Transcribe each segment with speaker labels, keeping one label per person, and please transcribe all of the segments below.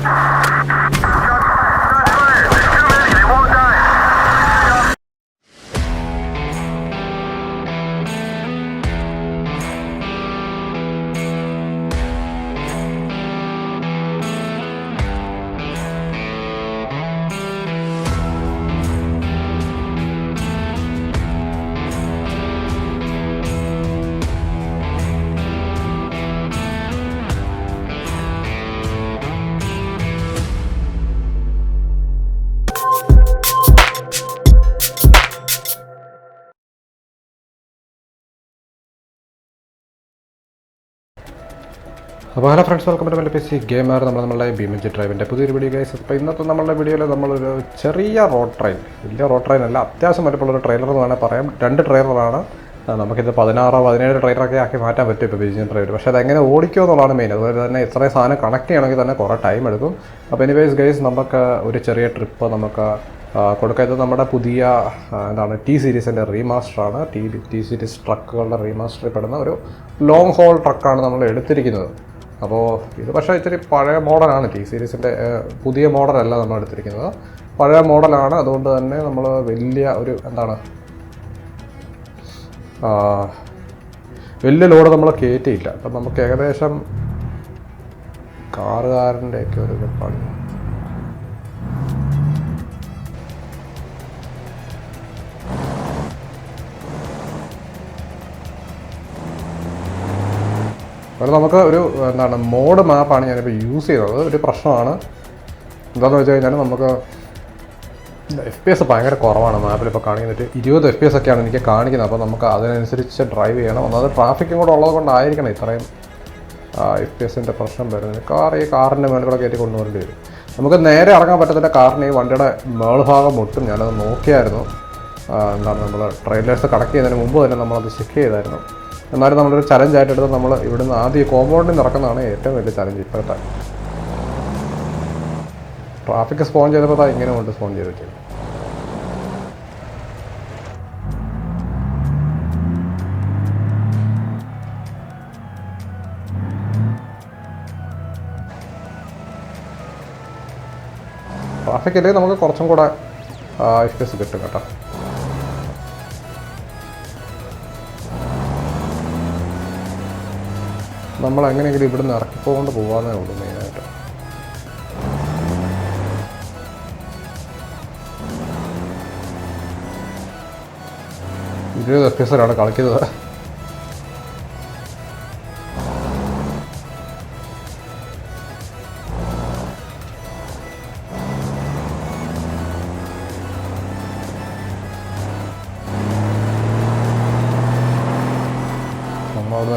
Speaker 1: Ah! അപ്പോൾ hello friends welcome to P C gamer നമ്മൾ നമ്മളുടെ ബിമിജി ഡ്രൈവിന്റെ പുതിയൊരു വീഡിയോ ഗൈസ് അപ്പോൾ ഇന്നത്തെ നമ്മളുടെ വീഡിയോയിൽ നമ്മളൊരു ചെറിയ റോഡ് ട്രെയിൻ വലിയ റോഡ് ട്രെയിൻ അല്ല അത്യാവശ്യം വലിപ്പമുള്ളൊരു ട്രെയിലർ എന്ന് വേണമെങ്കിൽ പറയാം. രണ്ട് ട്രെയിലറാണ് നമുക്കിത് പതിനാറോ പതിനേഴ് ട്രെയിലറൊക്കെ ആക്കി മാറ്റാൻ പറ്റും ഇപ്പോൾ ബിജി ഡ്രൈവ് പക്ഷേ അതെങ്ങനെ ഓടിക്കുമോ എന്നുള്ളതാണ് മെയിൻ അതുപോലെ തന്നെ ഇത്രയും സാധനം കണക്ട് ചെയ്യണമെങ്കിൽ തന്നെ കുറേ ടൈം എടുക്കും. അപ്പോൾ എനിവേസ് ഗൈസ് നമുക്ക് ഒരു ചെറിയ ട്രിപ്പ് നമുക്ക് കൊടുക്കുക നമ്മുടെ പുതിയ എന്താണ് ടി സീരീസിന്റെ റീമാസ്റ്ററാണ് ടി ടി സീരീസ് ട്രക്കുകളുടെ റീമാസ്റ്ററിൽ പെടുന്ന ഒരു ലോങ് ഹോൾ ട്രക്കാണ് നമ്മൾ എടുത്തിരിക്കുന്നത്. അപ്പോൾ ഇത് പക്ഷേ ഇത്തിരി പഴയ മോഡലാണ് ടി സീരീസിന്റെ പുതിയ മോഡലല്ല നമ്മൾ എടുത്തിരിക്കുന്നത്. പഴയ മോഡലാണ് അതുകൊണ്ട് തന്നെ നമ്മൾ വലിയ ഒരു എന്താണ് വലിയ ലോഡ് നമ്മൾ കയറ്റിയില്ല അപ്പം നമുക്ക് ഏകദേശം കാറുകാരന്റെയൊക്കെ ഒരു പണി. അതുപോലെ നമുക്ക് ഒരു എന്താണ് മോഡ് മാപ്പാണ് ഞാനിപ്പോൾ യൂസ് ചെയ്യുന്നത്. ഒരു പ്രശ്നമാണ്. എന്താണെന്ന് വെച്ച് കഴിഞ്ഞാൽ നമുക്ക് എഫ് പി എസ് ഭയങ്കര കുറവാണ് മാപ്പിൽ ഇപ്പോൾ കാണിക്കുന്നത് ഇരുപത് എഫ് പി എസ് ഒക്കെയാണ് എനിക്ക് കാണിക്കുന്നത്. അപ്പോൾ നമുക്ക് അതിനനുസരിച്ച് ഡ്രൈവ് ചെയ്യണം. ഒന്നാമത് ട്രാഫിക്കും കൂടെ ഉള്ളത് കൊണ്ടായിരിക്കണം ഇത്രയും എഫ് പി എസിന്റെ പ്രശ്നം വരുന്നത്. കാർ ഈ കാറിന്റെ മേളിൽ കൂടെ കയറ്റി കൊണ്ടുവരേണ്ടി വരും. നമുക്ക് നേരെ ഇറങ്ങാൻ പറ്റത്തില്ല കാറിന് ഈ വണ്ടിയുടെ മേൾഭാഗം മുട്ടും. ഞാനത് നോക്കിയായിരുന്നു. എന്താണ് നമ്മൾ ട്രെയിലേഴ്സ് കണക്ട് ചെയ്യുന്നതിന് മുമ്പ് തന്നെ നമ്മളത് ചെക്ക് ചെയ്തായിരുന്നു. എന്നാലും നമ്മളൊരു ചലഞ്ച് ആയിട്ട് എടുത്ത് നമ്മൾ ഇവിടുന്ന് ആദ്യം കോമ്പൗണ്ടിൽ നടക്കുന്നതാണ് ഏറ്റവും വലിയ ചലഞ്ച് ഇപ്പോഴത്തെ. ട്രാഫിക് സ്പോൺ ചെയ്തപ്പോൾ ഇങ്ങനെ കൊണ്ട് സ്പോൺ ചെയ്ത് വെച്ചത് ട്രാഫിക് നമുക്ക് കുറച്ചും കൂടെ എസ് കിട്ടും കേട്ടോ. നമ്മൾ എങ്ങനെയെങ്കിലും ഇവിടുന്ന് ഇറക്കിപ്പോകൊണ്ട് പോകാമെന്നേ ഉള്ളൂ മെയിനായിട്ട്. ഇരുപത് എഫ് കളിക്കുന്നത്. ആണ് അവിടുന്ന്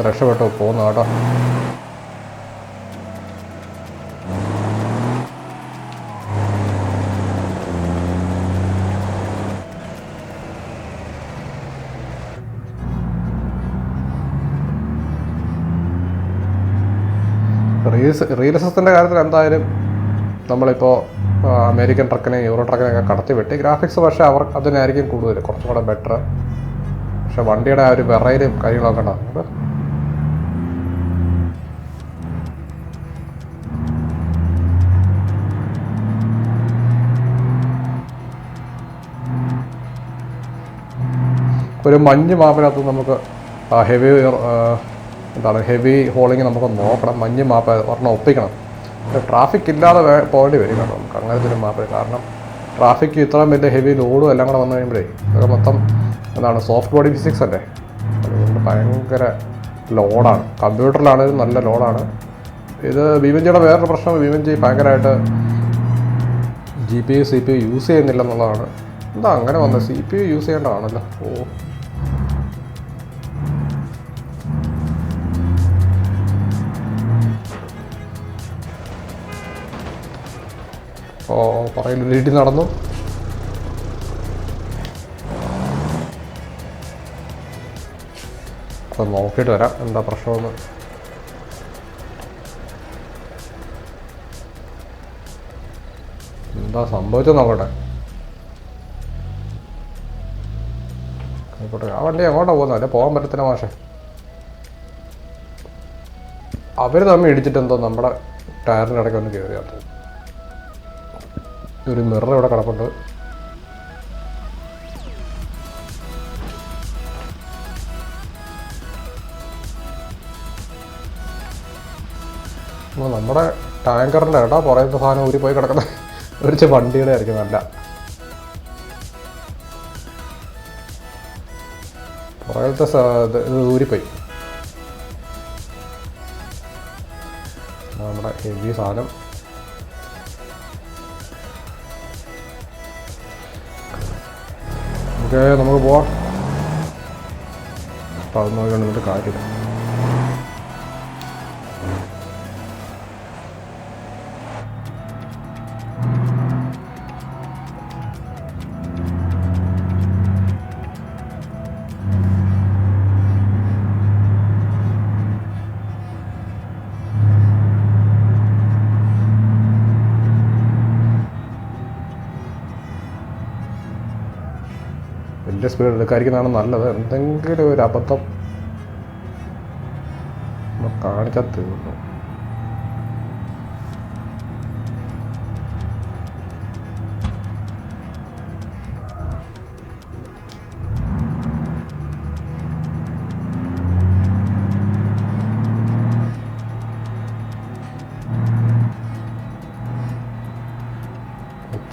Speaker 1: രക്ഷപ്പെട്ടു. പോകുന്നു കേട്ടോ. റീൽസ് റീൽസസിന്റെ കാര്യത്തിൽ എന്തായാലും നമ്മളിപ്പോൾ അമേരിക്കൻ ട്രക്കിനെ യൂറോ ട്രക്കിനെ ഒക്കെ കടത്തി വെട്ടി ഗ്രാഫിക്സ് പക്ഷേ അവർ അതിനായിരിക്കും കൂടുതൽ കുറച്ചും കൂടെ ബെറ്റർ പക്ഷേ വണ്ടിയുടെ ആ ഒരു വിറയിലും കാര്യങ്ങളൊക്കെ ഉണ്ടാകുന്നത് ഒരു മഞ്ഞ് മാപ്പിനകത്ത് നമുക്ക് ഹെവി എന്താണ് ഹെവി ഹോളിങ് നമുക്ക് നോക്കണം. മഞ്ഞ് മാപ്പ് ഒരെണ്ണം ഒപ്പിക്കണം. ട്രാഫിക് ഇല്ലാതെ പോകേണ്ടി വരും കേട്ടോ. നമുക്ക് അങ്ങനത്തെ ഒരു മാപ്പ്. കാരണം ട്രാഫിക് ഇത്രയും വലിയ ഹെവി ലോഡും എല്ലാം കൂടെ വന്നു കഴിയുമ്പോഴേ മൊത്തം എന്താണ് സോഫ്റ്റ് ബോഡി ഫിസിക്സ് അല്ലേ? അതുകൊണ്ട് ഭയങ്കര ലോഡാണ് കമ്പ്യൂട്ടറിലാണെങ്കിലും നല്ല ലോഡാണ് ഇത് വിവഞ്ചിയുടെ വേറൊരു പ്രശ്നം. വിവഞ്ചി ഭയങ്കരമായിട്ട് G P U C P U use ചെയ്യുന്നില്ല എന്നുള്ളതാണ് എന്താ അങ്ങനെ വന്നത് സി പി യു യൂസ് ചെയ്യേണ്ടതാണല്ലോ. ഓ. ഓ പറയില്ല വീട്ടിൽ നടന്നു. അപ്പം നോക്കിയിട്ട് വരാം എന്താ പ്രശ്നമെന്ന്. എന്താ സംഭവിച്ചത് നോക്കട്ടെ. ആയിക്കോട്ടെ ആ വണ്ടി എങ്ങോട്ടാ പോകുന്നത്? അല്ലെ പോകാൻ പറ്റത്തില്ല മാഷെ. അവർ തമ്മിൽ ഇടിച്ചിട്ടെന്തോ നമ്മുടെ ടയറിന്റെ ഇടയ്ക്ക് ഒന്ന് കയറിയാത്ത ഒരു മിറർ ഇവിടെ കിടപ്പുണ്ട്. അപ്പോൾ നമ്മുടെ ടാങ്കറിന്റെ ഇട പുറയത്തെ സാധനം ഊരി പോയി കിടക്കുന്ന ഒരു വണ്ടിയുടെ ആയിരിക്കും നല്ല. ഇത് ഊരിപ്പോയി. നമ്മുടെ ഹെവി സാധനം. ഓക്കെ നമുക്ക് പോവാം. അപ്പം അത് നോക്കിക്കൊണ്ട് നിന്നിട്ട് കാര്യമില്ല വലിയ സ്പീഡ് എടുക്കാതിരിക്കുന്നതാണ് നല്ലത്. എന്തെങ്കിലും ഒരു അബദ്ധം കാണിച്ചാൽ തീർന്നു.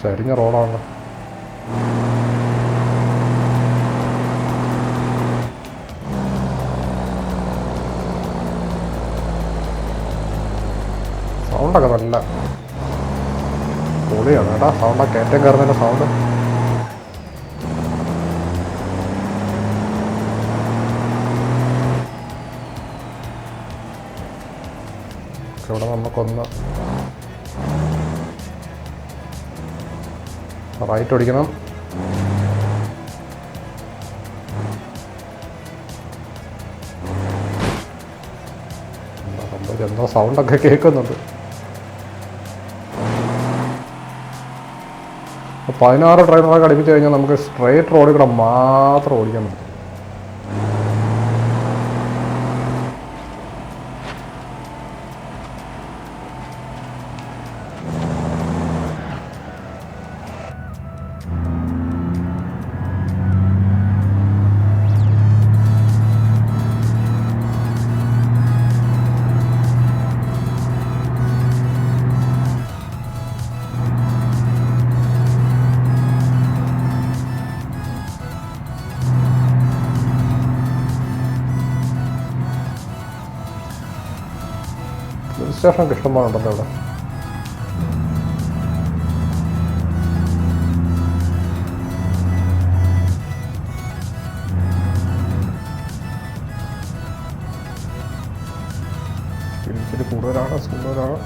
Speaker 1: ചരിഞ്ഞ റോഡാണല്ലോ സൗണ്ടൊക്കെ കയറ്റം കയറുന്നതിന്റെ സൗണ്ട് ഇവിടെ നമുക്കൊന്ന് റൈറ്റ് ഓടിക്കണം? എന്തോ സൗണ്ടൊക്കെ കേൾക്കുന്നുണ്ട്. പതിനാറ് ഡ്രൈവറൊക്കെ അടുപ്പിച്ച് കഴിഞ്ഞാൽ നമുക്ക് സ്ട്രേറ്റ് റോഡിൽ കൂടെ മാത്രം ഓടിക്കാൻ പറ്റും. സ്റ്റേഷനൊക്കെ ഇഷ്ടംപോലെ ഉണ്ടല്ലോ ഇവിടെ ഇച്ചിരി കൂടുതലാണ് കൂടുതലാണ്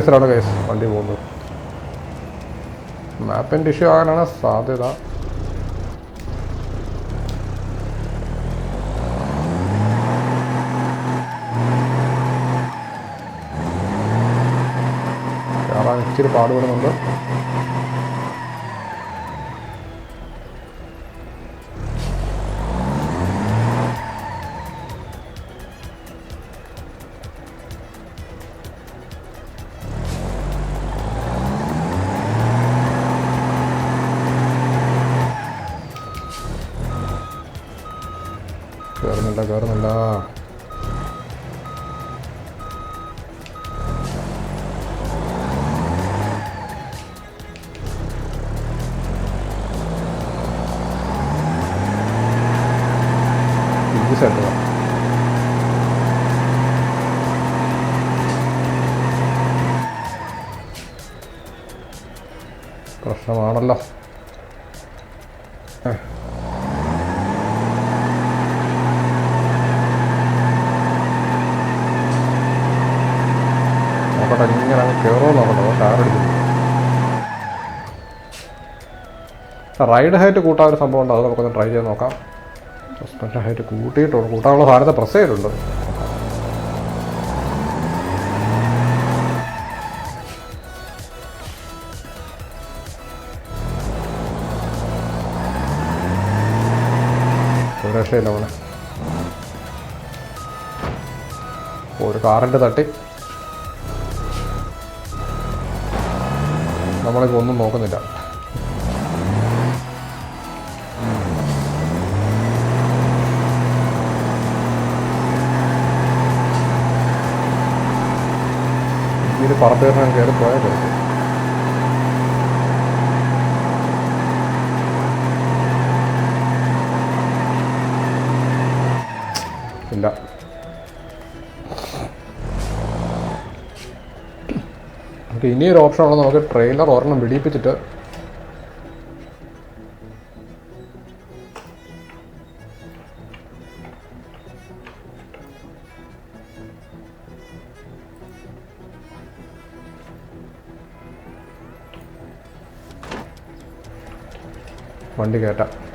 Speaker 1: എസിലാണ് കേസ് വണ്ടി പോകുന്നത്. മാപ്പിന്റെ ഇഷ്യൂ ആകാനാണ് സാധ്യത. ഇച്ചിരി പാടുപെടുന്നുണ്ട് കയറുന്നില്ല കയറുന്നില്ല പ്രശ്നമാണല്ലോ. കാറടിക്കുന്നു റൈഡ് ഹൈറ്റ് കൂട്ടാൻ ഒരു സംഭവം ഉണ്ട്. അത് നമുക്കൊന്ന് ട്രൈ ചെയ്ത് നോക്കാം. സസ്പെൻഷൻ ഹൈറ്റ് കൂട്ടിയിട്ടുണ്ട് കൂട്ടാനുള്ള സാധനത്തെ പ്രസ് ചെയ്തിട്ടുണ്ട്. ഒരു കാറിന്റെ തട്ടി. നമ്മളിപ്പോൾ ഒന്നും നോക്കുന്നില്ല. ഇതിൽ പറമ്പേറിനാണ് കയറി പോയാൽ കഴിക്കും നമുക്ക് ഇനിയൊരു ഓപ്ഷൻ ഉള്ളത് നമുക്ക് ട്രെയിലർ ഒരെണ്ണം പിടിപ്പിച്ചിട്ട് വണ്ടി കയറ്റാം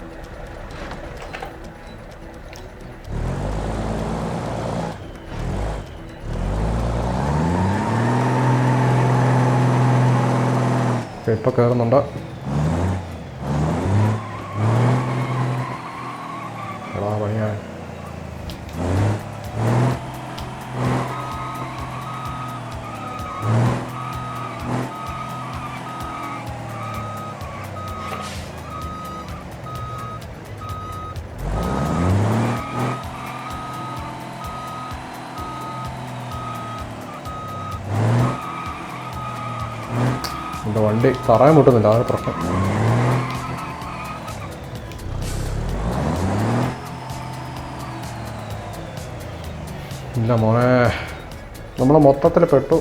Speaker 1: ഇപ്പൊ കയറുന്നുണ്ട് എടാ പണിയാൻ എന്റെ വണ്ടി തറയാൻ മുട്ടുന്നില്ല അതാണ് പ്രശ്നം. ഇല്ല മോനെ. നമ്മൾ മൊത്തത്തിൽ പെട്ടു.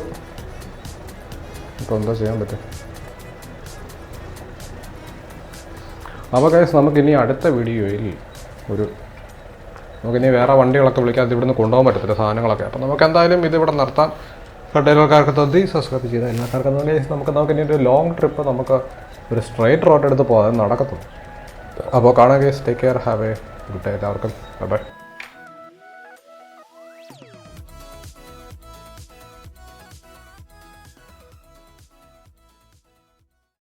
Speaker 1: ഇപ്പോൾ എന്താ ചെയ്യാൻ പറ്റും? അപ്പോൾ കേസ് നമുക്കിനി അടുത്ത വീഡിയോയിൽ ഒരു നമുക്കിനി വേറെ വണ്ടികളൊക്കെ വിളിക്കാതെ ഇവിടുന്ന് കൊണ്ടുപോകാൻ പറ്റത്തില്ല സാധനങ്ങളൊക്കെ. അപ്പോൾ നമുക്ക് എന്തായാലും ഇത് ഇവിടെ നിർത്താം. കട്ടയിലക്കാർക്ക് തന്തി സബ്സ്ക്രൈബ് ചെയ്ത. എല്ലാവർക്കും guys, നമുക്ക് നമുക്ക് ഇനി ഒരു ലോങ് ട്രിപ്പ് നമുക്ക് ഒരു സ്ട്രൈറ്റ് റോഡ് എടുത്ത് പോകാൻ നടക്കത്തുള്ളൂ. അപ്പോൾ കാണാൻ case take care have a good day എല്ലാവർക്കും. Bye bye